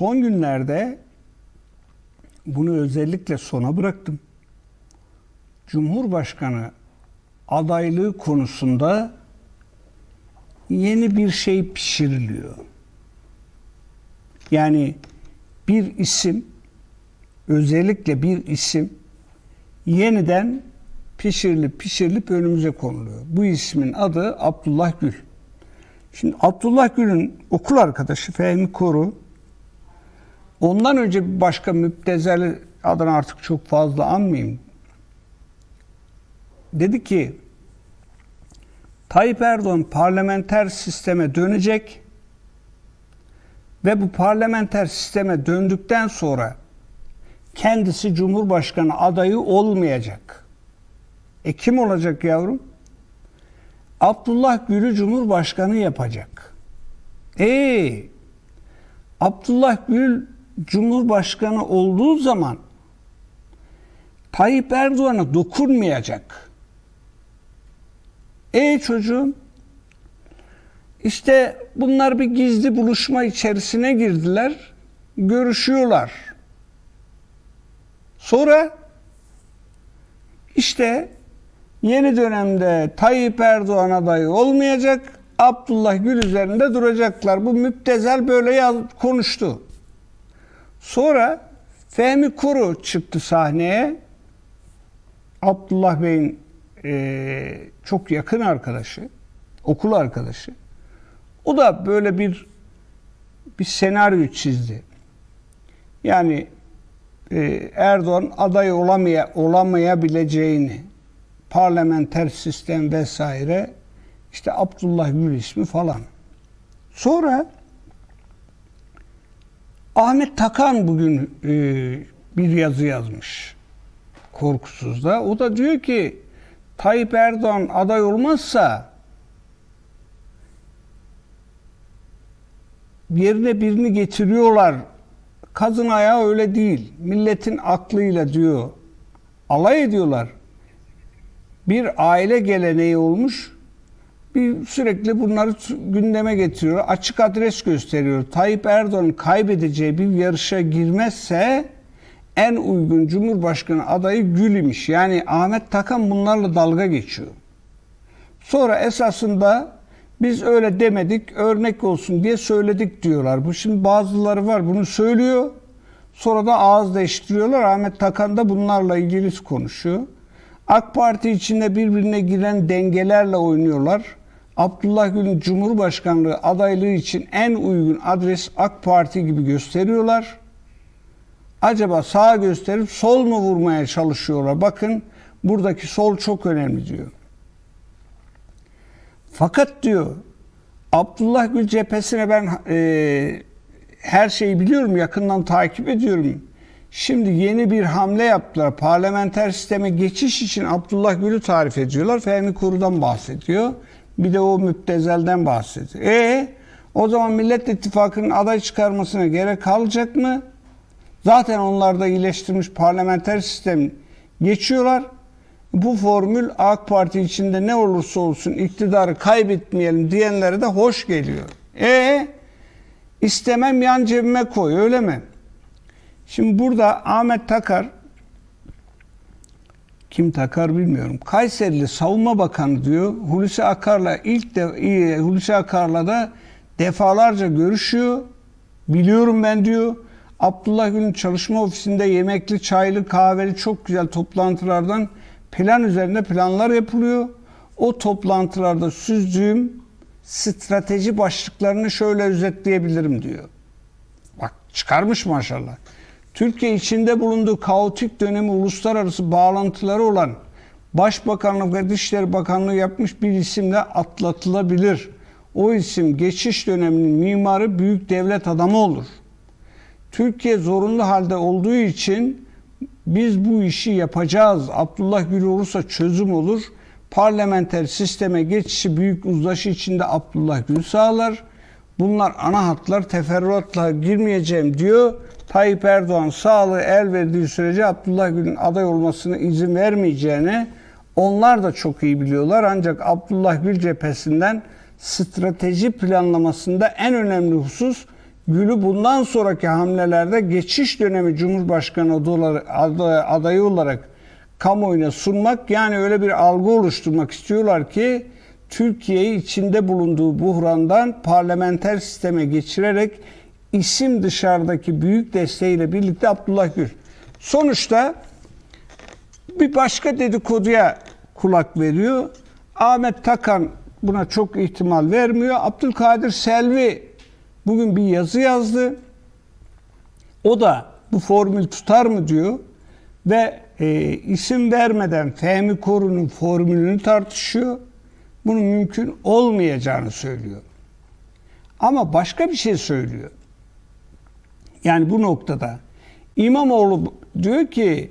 son günlerde bunu özellikle sona bıraktım. Cumhurbaşkanı adaylığı konusunda yeni bir şey pişiriliyor. Yani bir isim özellikle bir isim yeniden pişirilip pişirilip önümüze konuluyor. Bu ismin adı Abdullah Gül. Şimdi Abdullah Gül'ün okul arkadaşı Fehmi Koru ondan önce başka müptezel adını artık çok fazla anmayayım. Dedi ki Tayyip Erdoğan parlamenter sisteme dönecek ve bu parlamenter sisteme döndükten sonra kendisi Cumhurbaşkanı adayı olmayacak. E kim olacak yavrum? Abdullah Gül'ü Cumhurbaşkanı yapacak. E Abdullah Gül Cumhurbaşkanı olduğu zaman Tayyip Erdoğan'a dokunmayacak. E çocuğum işte bunlar bir gizli buluşma içerisine girdiler. Görüşüyorlar. Sonra işte yeni dönemde Tayyip Erdoğan adayı olmayacak. Abdullah Gül üzerinde duracaklar. Bu müptezel böyle yaz, konuştu. Sonra Fehmi Kuru çıktı sahneye. Abdullah Bey'in e, çok yakın arkadaşı, okul arkadaşı. O da böyle bir bir senaryo çizdi. Yani e, Erdoğan aday olamaya, olamayabileceğini, parlamenter sistem vesaire, işte Abdullah Gül ismi falan. Sonra Ahmet Takan bugün e, bir yazı yazmış korkusuzda. O da diyor ki Tayyip Erdoğan aday olmazsa yerine birini getiriyorlar. Kazın ayağı öyle değil. Milletin aklıyla diyor. Alay ediyorlar. Bir aile geleneği olmuş. Bir sürekli bunları gündeme getiriyor. Açık adres gösteriyor. Tayyip Erdoğan kaybedeceği bir yarışa girmezse en uygun Cumhurbaşkanı adayı Gül imiş. Yani Ahmet Takan bunlarla dalga geçiyor. Sonra esasında biz öyle demedik, örnek olsun diye söyledik diyorlar. Bu şimdi bazıları var bunu söylüyor. Sonra da ağız değiştiriyorlar. Ahmet Takan da bunlarla ilgili konuşuyor. AK Parti içinde birbirine giren dengelerle oynuyorlar. Abdullah Gül'ün Cumhurbaşkanlığı adaylığı için en uygun adres AK Parti gibi gösteriyorlar. Acaba sağ gösterip sol mu vurmaya çalışıyorlar? Bakın buradaki sol çok önemli diyor. Fakat diyor Abdullah Gül cephesine ben e, her şeyi biliyorum, yakından takip ediyorum. Şimdi yeni bir hamle yaptılar. Parlamenter sisteme geçiş için Abdullah Gül'ü tarif ediyorlar. Fehmi Kuru'dan bahsediyor. Bir de o müptezelden bahsediyor. E o zaman Millet İttifakı'nın aday çıkarmasına gerek kalacak mı? Zaten onlar da iyileştirilmiş parlamenter sistem geçiyorlar. Bu formül AK Parti içinde ne olursa olsun iktidarı kaybetmeyelim diyenlere de hoş geliyor. E istemem yan cebime koy öyle mi? Şimdi burada Ahmet Takar kim takar bilmiyorum. Kayserili Savunma Bakanı diyor. Hulusi Akar'la ilk de Hulusi Akar'la da defalarca görüşüyor. Biliyorum ben diyor. Abdullah Gül'ün çalışma ofisinde yemekli, çaylı, kahveli çok güzel toplantılardan plan üzerinde planlar yapılıyor. O toplantılarda süzdüğüm strateji başlıklarını şöyle özetleyebilirim diyor. Bak çıkarmış maşallah. Türkiye içinde bulunduğu kaotik dönemi uluslararası bağlantıları olan Başbakanlık ve Dışişleri Bakanlığı yapmış bir isimle atlatılabilir. O isim geçiş döneminin mimarı büyük devlet adamı olur. Türkiye zorunlu halde olduğu için biz bu işi yapacağız. Abdullah Gül olursa çözüm olur. Parlamenter sisteme geçişi büyük uzlaşı içinde Abdullah Gül sağlar. Bunlar ana hatlar teferruatla girmeyeceğim diyor. Tayyip Erdoğan sağlığı el verdiği sürece Abdullah Gül'ün aday olmasına izin vermeyeceğini onlar da çok iyi biliyorlar. Ancak Abdullah Gül cephesinden strateji planlamasında en önemli husus Gül'ü bundan sonraki hamlelerde geçiş dönemi Cumhurbaşkanı adayı- aday- adayı olarak kamuoyuna sunmak yani öyle bir algı oluşturmak istiyorlar ki Türkiye'yi içinde bulunduğu buhrandan parlamenter sisteme geçirerek isim dışarıdaki büyük desteğiyle birlikte Abdullah Gül. Sonuçta bir başka dedikoduya kulak veriyor. Ahmet Takan buna çok ihtimal vermiyor. Abdülkadir Selvi bugün bir yazı yazdı. O da bu formül tutar mı diyor ve e, isim vermeden Fehmi Korun'un formülünü tartışıyor. Bunun mümkün olmayacağını söylüyor. Ama başka bir şey söylüyor. Yani bu noktada İmamoğlu diyor ki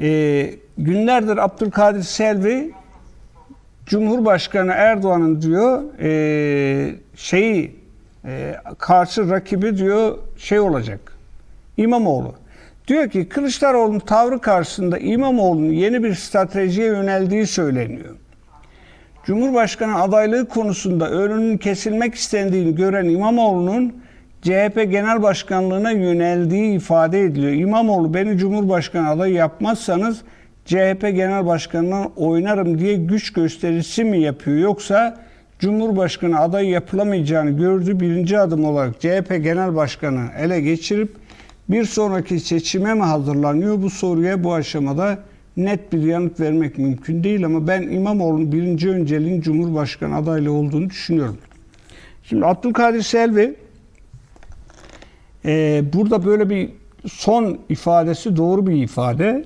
e, günlerdir Abdülkadir Selvi Cumhurbaşkanı Erdoğan'ın diyor e, şeyi e, karşı rakibi diyor şey olacak. İmamoğlu. Diyor ki Kılıçdaroğlu'nun tavrı karşısında İmamoğlu'nun yeni bir stratejiye yöneldiği söyleniyor. Cumhurbaşkanı adaylığı konusunda önünün kesilmek istendiğini gören İmamoğlu'nun CHP Genel Başkanlığına yöneldiği ifade ediliyor. İmamoğlu beni Cumhurbaşkanı adayı yapmazsanız CHP Genel Başkanı'ndan oynarım diye güç gösterisi mi yapıyor yoksa Cumhurbaşkanı adayı yapılamayacağını gördüğü birinci adım olarak CHP Genel Başkanı ele geçirip bir sonraki seçime mi hazırlanıyor? Bu soruya bu aşamada net bir yanıt vermek mümkün değil ama ben İmamoğlu'nun birinci önceliğin Cumhurbaşkanı adaylığı olduğunu düşünüyorum. Şimdi Abdülkadir Selvi e, burada böyle bir son ifadesi doğru bir ifade.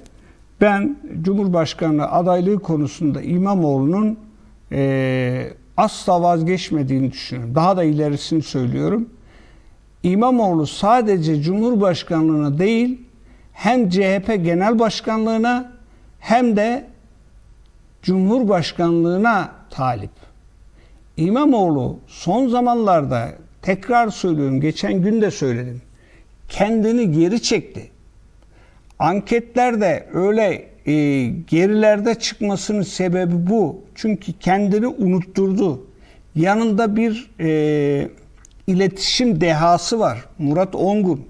Ben Cumhurbaşkanı adaylığı konusunda İmamoğlu'nun e, asla vazgeçmediğini düşünüyorum. Daha da ilerisini söylüyorum. İmamoğlu sadece Cumhurbaşkanlığına değil hem CHP Genel Başkanlığına hem de Cumhurbaşkanlığına talip. İmamoğlu son zamanlarda tekrar söylüyorum geçen gün de söyledim. Kendini geri çekti. Anketlerde öyle e, gerilerde çıkmasının sebebi bu. Çünkü kendini unutturdu. Yanında bir e, iletişim dehası var. Murat Ongun.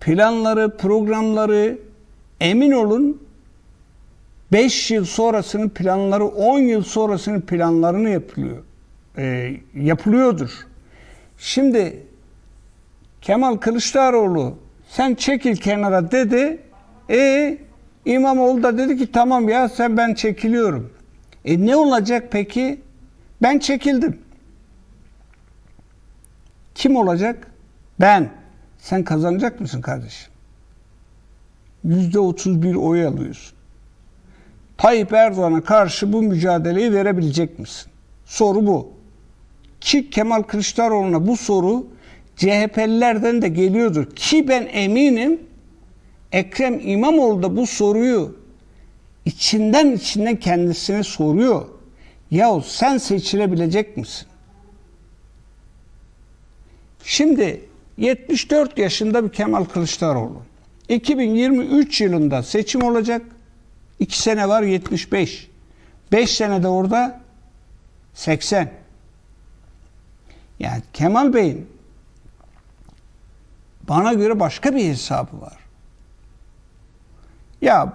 Planları, programları emin olun 5 yıl sonrasının planları, 10 yıl sonrasının planlarını yapılıyor. E, yapılıyordur. Şimdi Kemal Kılıçdaroğlu sen çekil kenara dedi. E İmamoğlu da dedi ki tamam ya sen ben çekiliyorum. E ne olacak peki? Ben çekildim. Kim olacak? Ben. Sen kazanacak mısın kardeşim? Yüzde otuz bir oy alıyorsun. Tayyip Erdoğan'a karşı bu mücadeleyi verebilecek misin? Soru bu. Ki Kemal Kılıçdaroğlu'na bu soru CHP'lilerden de geliyordur. Ki ben eminim Ekrem İmamoğlu da bu soruyu içinden içinden kendisine soruyor. Yahu sen seçilebilecek misin? Şimdi 74 yaşında bir Kemal Kılıçdaroğlu. 2023 yılında seçim olacak. 2 sene var 75. 5 sene de orada 80. Yani Kemal Bey'in bana göre başka bir hesabı var. Ya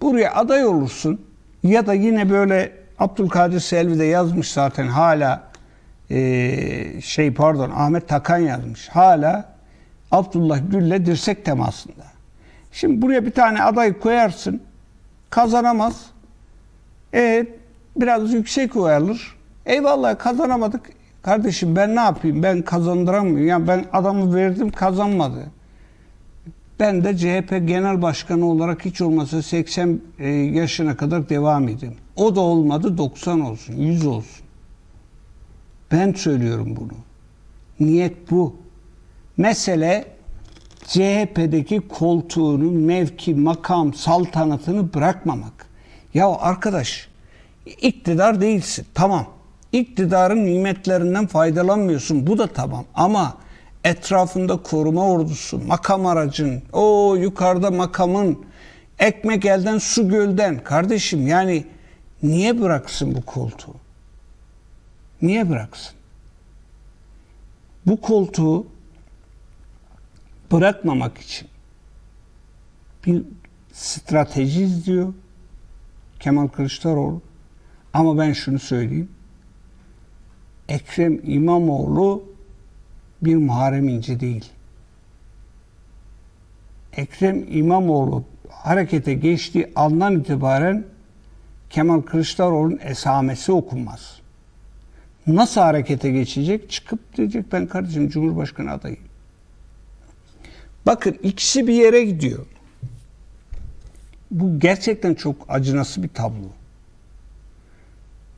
buraya aday olursun ya da yine böyle Abdülkadir Selvi de yazmış zaten hala e, şey pardon Ahmet Takan yazmış. Hala Abdullah Gül'le dirsek temasında. Şimdi buraya bir tane aday koyarsın kazanamaz. E, biraz yüksek oy alır. Eyvallah kazanamadık. Kardeşim ben ne yapayım? Ben kazandıramıyorum. Yani ben adamı verdim kazanmadı. Ben de CHP Genel Başkanı olarak hiç olmasa 80 e, yaşına kadar devam edeyim. O da olmadı 90 olsun, 100 olsun. Ben söylüyorum bunu. Niyet bu. Mesele CHP'deki koltuğunu, mevki, makam, saltanatını bırakmamak. Ya arkadaş, iktidar değilsin. Tamam. İktidarın nimetlerinden faydalanmıyorsun. Bu da tamam. Ama etrafında koruma ordusu, makam aracın, o yukarıda makamın, ekmek elden su gölden. Kardeşim yani niye bıraksın bu koltuğu? Niye bıraksın? Bu koltuğu bırakmamak için bir strateji izliyor Kemal Kılıçdaroğlu. Ama ben şunu söyleyeyim. Ekrem İmamoğlu bir Muharrem İnce değil. Ekrem İmamoğlu harekete geçtiği andan itibaren Kemal Kılıçdaroğlu'nun esamesi okunmaz. Nasıl harekete geçecek? Çıkıp diyecek ben kardeşim Cumhurbaşkanı adayım. Bakın ikisi bir yere gidiyor. Bu gerçekten çok acınası bir tablo.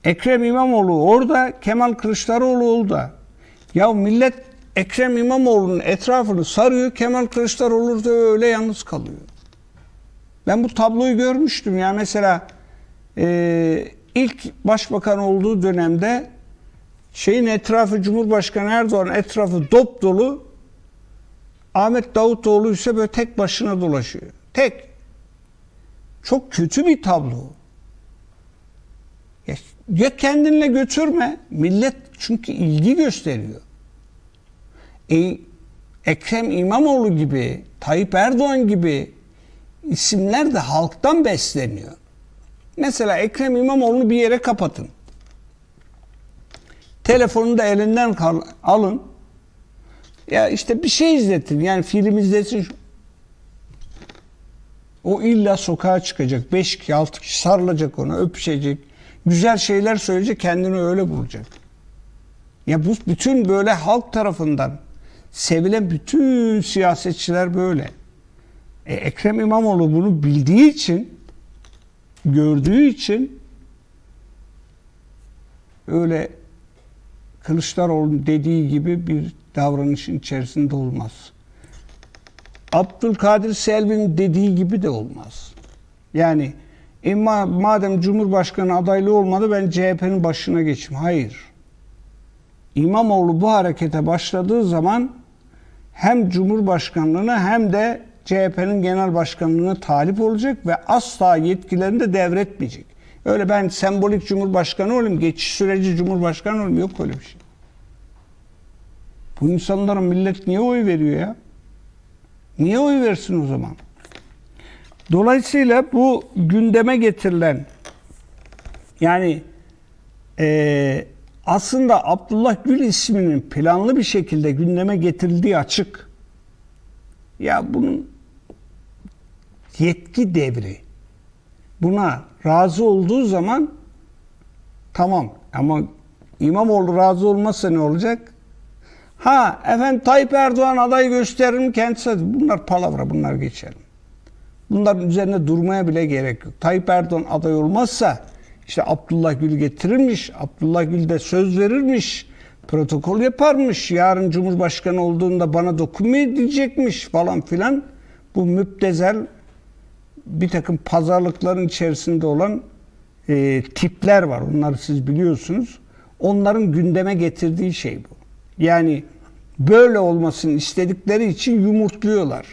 Ekrem İmamoğlu orada, Kemal Kılıçdaroğlu orada. Ya millet Ekrem İmamoğlu'nun etrafını sarıyor, Kemal Kılıçdaroğlu da öyle yalnız kalıyor. Ben bu tabloyu görmüştüm ya mesela e, ilk başbakan olduğu dönemde şeyin etrafı Cumhurbaşkanı Erdoğan etrafı dop dolu Ahmet Davutoğlu ise böyle tek başına dolaşıyor. Tek. Çok kötü bir tablo. Ya, ya kendinle götürme. Millet çünkü ilgi gösteriyor. E, Ekrem İmamoğlu gibi, Tayyip Erdoğan gibi isimler de halktan besleniyor. Mesela Ekrem İmamoğlu'nu bir yere kapatın. Telefonunu da elinden alın. Ya işte bir şey izletin. Yani film izlesin. O illa sokağa çıkacak. Beş kişi, altı kişi sarılacak ona, öpüşecek. Güzel şeyler söyleyecek, kendini öyle bulacak. Ya bu bütün böyle halk tarafından sevilen bütün siyasetçiler böyle. E, Ekrem İmamoğlu bunu bildiği için, gördüğü için öyle Kılıçdaroğlu'nun dediği gibi bir davranışın içerisinde olmaz. Abdülkadir Selvi'nin dediği gibi de olmaz. Yani e, ma- madem Cumhurbaşkanı adaylığı olmadı ben CHP'nin başına geçeyim. Hayır. İmamoğlu bu harekete başladığı zaman hem Cumhurbaşkanlığına hem de CHP'nin genel başkanlığına talip olacak ve asla yetkilerini de devretmeyecek. Öyle ben sembolik Cumhurbaşkanı olayım, geçiş süreci Cumhurbaşkanı olayım yok öyle bir şey. Bu insanlara millet niye oy veriyor ya? Niye oy versin o zaman? Dolayısıyla bu gündeme getirilen yani eee, aslında Abdullah Gül isminin planlı bir şekilde gündeme getirildiği açık. Ya bunun yetki devri. Buna razı olduğu zaman tamam ama İmamoğlu razı olmazsa ne olacak? Ha efendim Tayyip Erdoğan aday gösterir mi kendisi? Bunlar palavra bunlar geçelim. Bunların üzerine durmaya bile gerek yok. Tayyip Erdoğan aday olmazsa işte Abdullah Gül getirirmiş, Abdullah Gül de söz verirmiş, protokol yaparmış, yarın Cumhurbaşkanı olduğunda bana dokunmayı diyecekmiş falan filan. Bu müptezel bir takım pazarlıkların içerisinde olan e, tipler var. Onları siz biliyorsunuz. Onların gündeme getirdiği şey bu. Yani böyle olmasını istedikleri için yumurtluyorlar.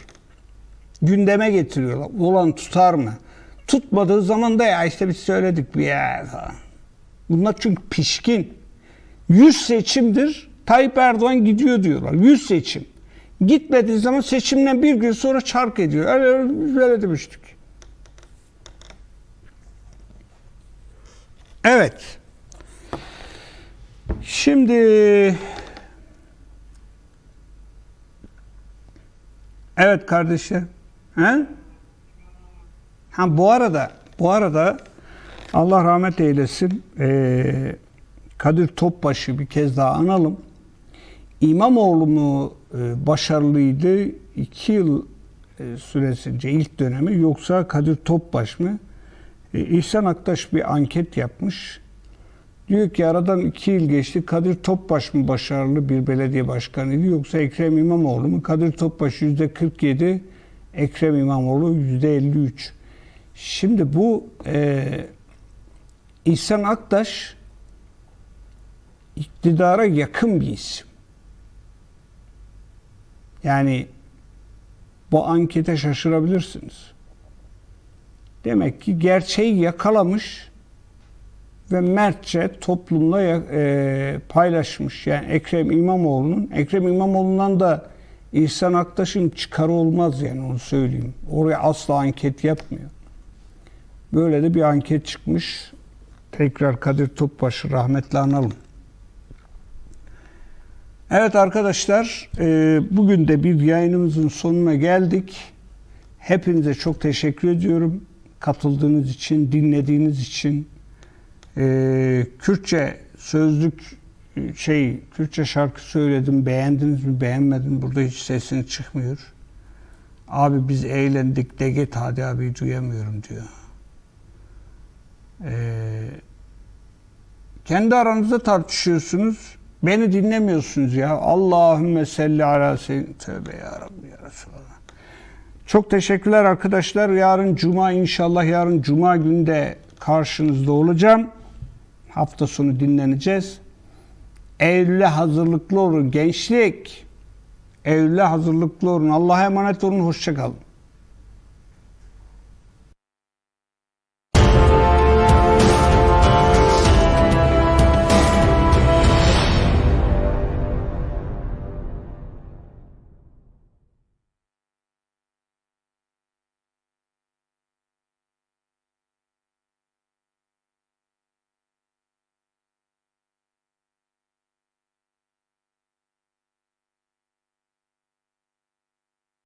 Gündeme getiriyorlar. Olan tutar mı? Tutmadığı zaman da ya işte biz söyledik bir ya falan. Bunlar çünkü pişkin. 100 seçimdir Tayyip Erdoğan gidiyor diyorlar. 100 seçim. Gitmediği zaman seçimden bir gün sonra çark ediyor. Öyle, öyle demiştik. Evet. Şimdi Evet kardeşim. He? Ha bu arada bu arada Allah rahmet eylesin eee, Kadir Topbaş'ı bir kez daha analım. İmamoğlu mu e, başarılıydı iki yıl e, süresince ilk dönemi yoksa Kadir Topbaş mı? E, İhsan Aktaş bir anket yapmış. Diyor ki aradan iki yıl geçti. Kadir Topbaş mı başarılı bir belediye başkanıydı yoksa Ekrem İmamoğlu mu? Kadir Topbaş yüzde 47, Ekrem İmamoğlu yüzde 53. Şimdi bu e, İhsan Aktaş iktidara yakın bir isim. Yani bu ankete şaşırabilirsiniz. Demek ki gerçeği yakalamış ve mertçe toplumla e, paylaşmış. Yani Ekrem İmamoğlu'nun, Ekrem İmamoğlu'ndan da İhsan Aktaş'ın çıkarı olmaz yani onu söyleyeyim. Oraya asla anket yapmıyor. Böyle de bir anket çıkmış. Tekrar Kadir Topbaş'ı rahmetle analım. Evet arkadaşlar, e, bugün de bir yayınımızın sonuna geldik. Hepinize çok teşekkür ediyorum. Katıldığınız için, dinlediğiniz için. E, Kürtçe sözlük e, şey, Kürtçe şarkı söyledim. Beğendiniz mi, beğenmedin? Burada hiç sesini çıkmıyor. Abi biz eğlendik, de git hadi abi duyamıyorum diyor. Ee, kendi aranızda tartışıyorsunuz. Beni dinlemiyorsunuz ya. Allahümme selli ala seyyidina. Tövbe ya Rabbi ya Resulallah. Çok teşekkürler arkadaşlar. Yarın Cuma inşallah yarın Cuma günde karşınızda olacağım. Hafta sonu dinleneceğiz. Eylül'e hazırlıklı olun gençlik. Eylül'e hazırlıklı olun. Allah'a emanet olun. Hoşçakalın.